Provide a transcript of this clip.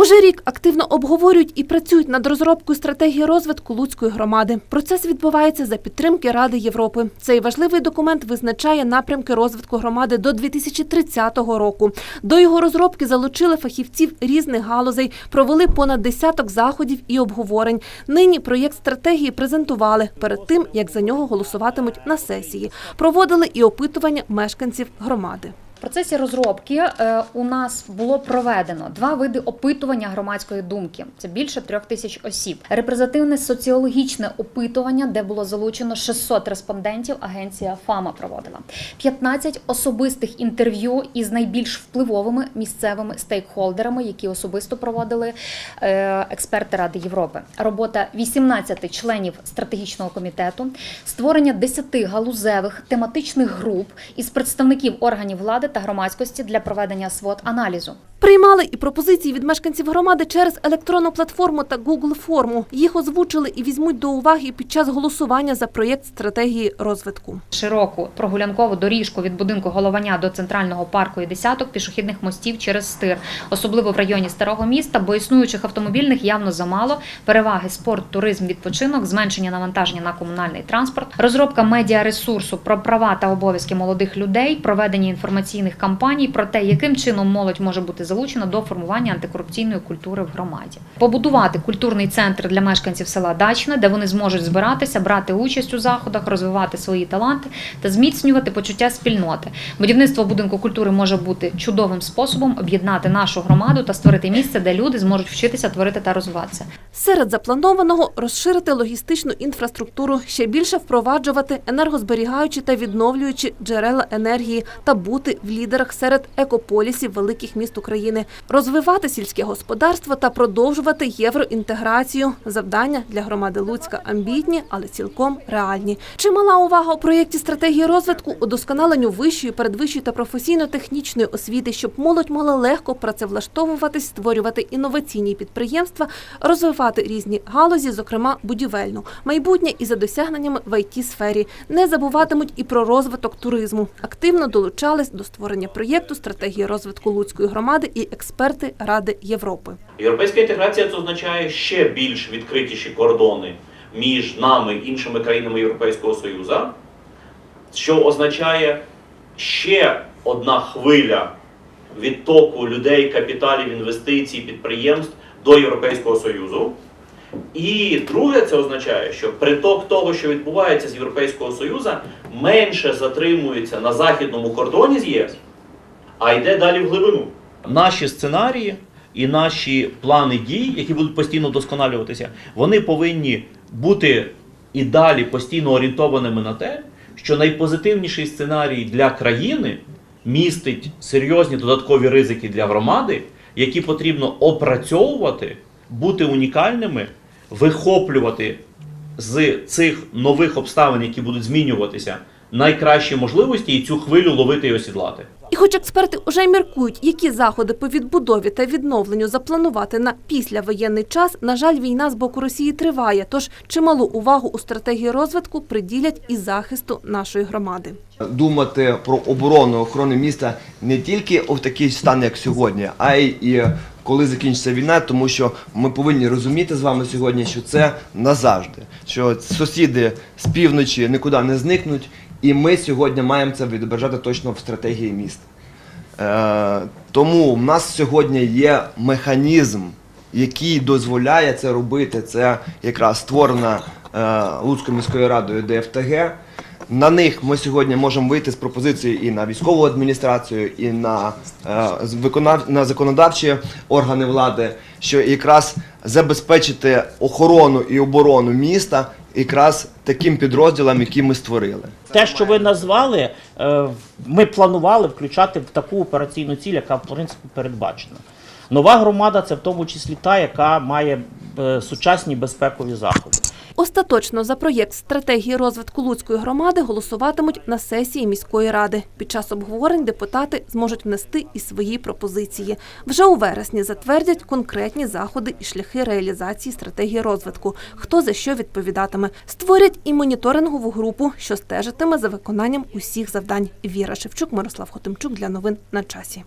Уже рік активно обговорюють і працюють над розробкою стратегії розвитку Луцької громади. Процес відбувається за підтримки Ради Європи. Цей важливий документ визначає напрямки розвитку громади до 2030 року. До його розробки залучили фахівців різних галузей, провели понад десяток заходів і обговорень. Нині проєкт стратегії презентували перед тим, як за нього голосуватимуть на сесії. Проводили і опитування мешканців громади. Процесі розробки е, у нас було проведено два види опитування громадської думки. Це більше трьох тисяч осіб. Репрезентативне соціологічне опитування, де було залучено 600 респондентів. Агенція ФАМА проводила 15 особистих інтерв'ю із найбільш впливовими місцевими стейкхолдерами, які особисто проводили е, експерти Ради Європи. Робота 18 членів стратегічного комітету, створення 10 галузевих тематичних груп із представників органів влади та громадськості для проведення свод аналізу. Приймали і пропозиції від мешканців громади через електронну платформу та Google форму. Їх озвучили і візьмуть до уваги під час голосування за проєкт стратегії розвитку. Широку прогулянкову доріжку від будинку головання до центрального парку і десяток пішохідних мостів через стир, особливо в районі старого міста, бо існуючих автомобільних явно замало. Переваги спорт, туризм, відпочинок, зменшення навантаження на комунальний транспорт, розробка медіаресурсу про права та обов'язки молодих людей, проведення інформаційних кампаній про те, яким чином молодь може бути залучена до формування антикорупційної культури в громаді, побудувати культурний центр для мешканців села Дачне, де вони зможуть збиратися, брати участь у заходах, розвивати свої таланти та зміцнювати почуття спільноти. Будівництво будинку культури може бути чудовим способом об'єднати нашу громаду та створити місце, де люди зможуть вчитися творити та розвиватися. Серед запланованого розширити логістичну інфраструктуру, ще більше впроваджувати енергозберігаючі та відновлюючі джерела енергії та бути в лідерах серед екополісів великих міст України, розвивати сільське господарство та продовжувати євроінтеграцію. Завдання для громади Луцька амбітні, але цілком реальні. Чимала увага у проєкті стратегії розвитку удосконаленню вищої, передвищої та професійно-технічної освіти, щоб молодь могла легко працевлаштовуватись, створювати інноваційні підприємства, розвивати різні галузі, зокрема будівельну, майбутнє і за досягненнями в it сфері. Не забуватимуть і про розвиток туризму. Активно долучались до створення проєкту стратегії розвитку Луцької громади і експерти Ради Європи. Європейська інтеграція це означає ще більш відкритіші кордони між нами іншими країнами Європейського Союзу, що означає ще одна хвиля відтоку людей, капіталів, інвестицій, підприємств до Європейського Союзу. І друге, це означає, що приток того, що відбувається з Європейського Союзу, менше затримується на західному кордоні з ЄС, а йде далі в глибину. Наші сценарії і наші плани дій, які будуть постійно вдосконалюватися, вони повинні бути і далі постійно орієнтованими на те, що найпозитивніший сценарій для країни містить серйозні додаткові ризики для громади, які потрібно опрацьовувати, бути унікальними, вихоплювати з цих нових обставин, які будуть змінюватися, найкращі можливості і цю хвилю ловити і осідлати. Хоч експерти уже міркують, які заходи по відбудові та відновленню запланувати на післявоєнний час, на жаль, війна з боку Росії триває. Тож чималу увагу у стратегії розвитку приділять і захисту нашої громади. думати про оборону охорони міста не тільки в такий стан, як сьогодні, а й і коли закінчиться війна, тому що ми повинні розуміти з вами сьогодні, що це назавжди, що сусіди з півночі нікуди не зникнуть, і ми сьогодні маємо це відображати точно в стратегії міста. Е, тому в нас сьогодні є механізм, який дозволяє це робити. Це якраз створена е, Луцькою міською радою ДФТГ. На них ми сьогодні можемо вийти з пропозицією і на військову адміністрацію, і на, е, на законодавчі органи влади, що якраз забезпечити охорону і оборону міста якраз таким підрозділом, які ми створили. Те, що ви назвали, е, ми планували включати в таку операційну ціль, яка в принципі передбачена. Нова громада це в тому числі та, яка має е, сучасні безпекові заходи. Остаточно за проєкт стратегії розвитку Луцької громади голосуватимуть на сесії міської ради. Під час обговорень депутати зможуть внести і свої пропозиції. Вже у вересні затвердять конкретні заходи і шляхи реалізації стратегії розвитку. Хто за що відповідатиме. Створять і моніторингову групу, що стежитиме за виконанням усіх завдань. Віра Шевчук, Мирослав Хотимчук для новин на часі.